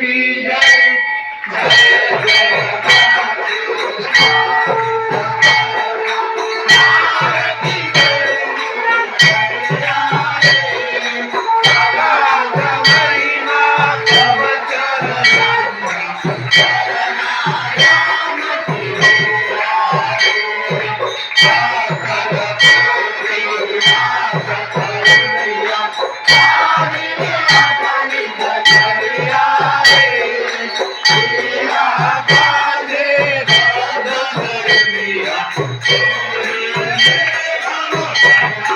की जय स्वामी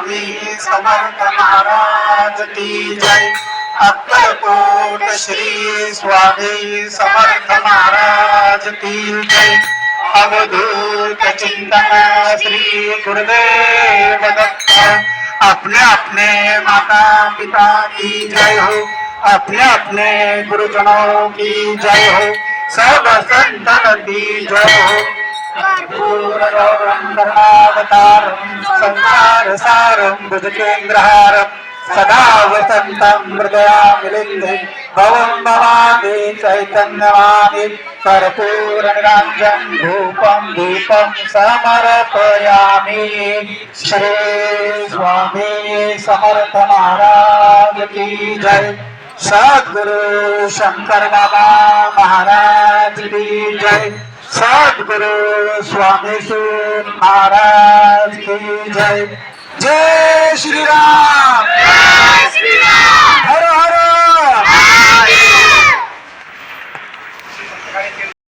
स्वामी समर्थ महाराज की जय। अक्कलकोट श्री स्वामी समर्थ महाराज की जय अवधूत चिंतन श्री गुरुदेव दत्त अपने अपने माता पिता की जय हो अपने अपने गुरुजनों की जय हो सब संतन की जय हो कर्पूरगौरवतारं संसार सारं सदा वसन्तं हृदया मिलिन्दे भवं भवामि चैतन्यवामि श्री स्वामी समर्थ महाराज की जय। सद्गुरु शंकर बाबा महाराज की जय। सद्गुरु स्वामी महाराज की जय। जय श्री राम